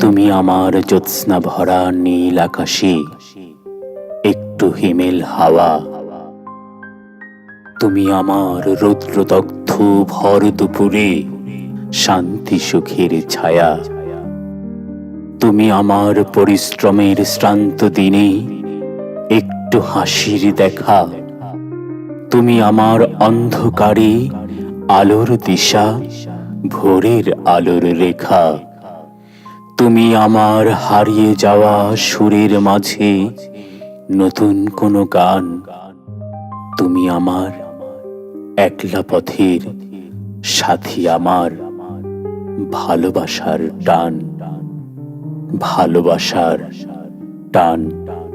তুমি আমার জ্যোৎস্না ভরা নীল আকাশে একটু হিমেল হাওয়া। তুমি আমার রৌদ্রদগ্ধ ভর দুপুরে শান্তি সুখের ছায়া। তুমি আমার পরিশ্রমের শ্রান্ত দিনে একটু হাসির দেখা। তুমি আমার অন্ধকারে আলোর দিশা, ভোরের আলোর রেখা। তুমি আমার হারিয়ে যাওয়া সুরের মাঝে নতুন কোনো গান। তুমি আমার একলা পথের সাথী আমার ভালোবাসার টান ভালোবাসার টান। টান